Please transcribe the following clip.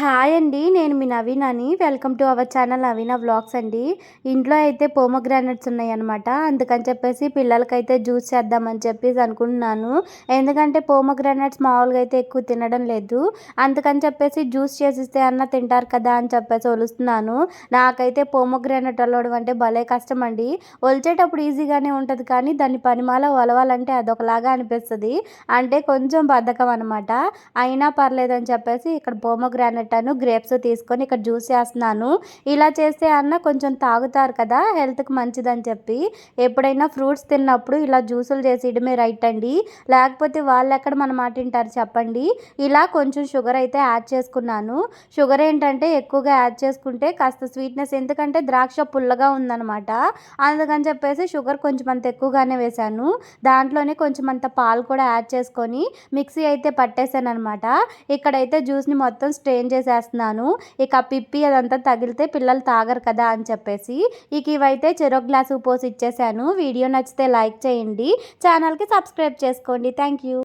Hi అండి నేను మీ నవీన్ అని. Welcome to our channel Naveena vlogs అండి. ఇంట్లో అయితే పోమోగ్రానైట్స్ ఉన్నాయి అనమాట అందుకని చెప్పేసి పిల్లలకైతే జ్యూస్ చేద్దామని చెప్పేసి అనుకుంటున్నాను. ఎందుకంటే పోమోగ్రానైట్స్ మామూలుగా అయితే ఎక్కువ తినడం లేదు. అందుకని చెప్పేసి జ్యూస్ చేసిస్తే అన్న తింటారు కదా అని చెప్పేసి ఒలుస్తున్నాను. నాకైతే పోమోగ్రానైట్ అలవడం అంటే భలే కష్టం అండి. ఒలిచేటప్పుడు ఈజీగానే ఉంటుంది కానీ దాన్ని పనిమాల ఒలవాలంటే అదొకలాగా అనిపిస్తుంది. అంటే కొంచెం బద్ధకం అనమాట అయినా పర్లేదని చెప్పేసి ఇక్కడ పోమోగ్రానైట్ పెట్టాను గ్రేప్స్ తీసుకొని ఇక్కడ జ్యూస్ చేస్తున్నాను. ఇలా చేస్తే అన్న కొంచెం తాగుతారు కదా హెల్త్కి మంచిదని చెప్పి. ఎప్పుడైనా ఫ్రూట్స్ తిన్నప్పుడు ఇలా జ్యూసులు చేసేయడమే రైట్ అండి. లేకపోతే వాళ్ళు ఎక్కడ మన మాట వింటారు చెప్పండి. ఇలా కొంచెం షుగర్ అయితే యాడ్ చేసుకున్నాను. షుగర్ ఏంటంటే ఎక్కువగా యాడ్ చేసుకుంటే కాస్త స్వీట్నెస్ ఎందుకంటే ద్రాక్ష పుల్లగా ఉందనమాట అందుకని చెప్పేసి షుగర్ కొంచెం అంత ఎక్కువగానే వేశాను. దాంట్లోనే కొంచెం అంత పాలు కూడా యాడ్ చేసుకొని మిక్సీ అయితే పట్టేశాను అనమాట ఇక్కడైతే జ్యూస్ని మొత్తం స్ట్రెయిన్ చేసేస్తున్నాను. ఇక పిప్పి అదంతా తగిలితే పిల్లలు తాగరు కదా అని చెప్పేసి. ఇక ఇవైతే చెరో గ్లాసు పోసి ఇచ్చేసాను. వీడియో నచ్చితే లైక్ చేయండి. ఛానల్కి సబ్స్క్రైబ్ చేసుకోండి. Thank you.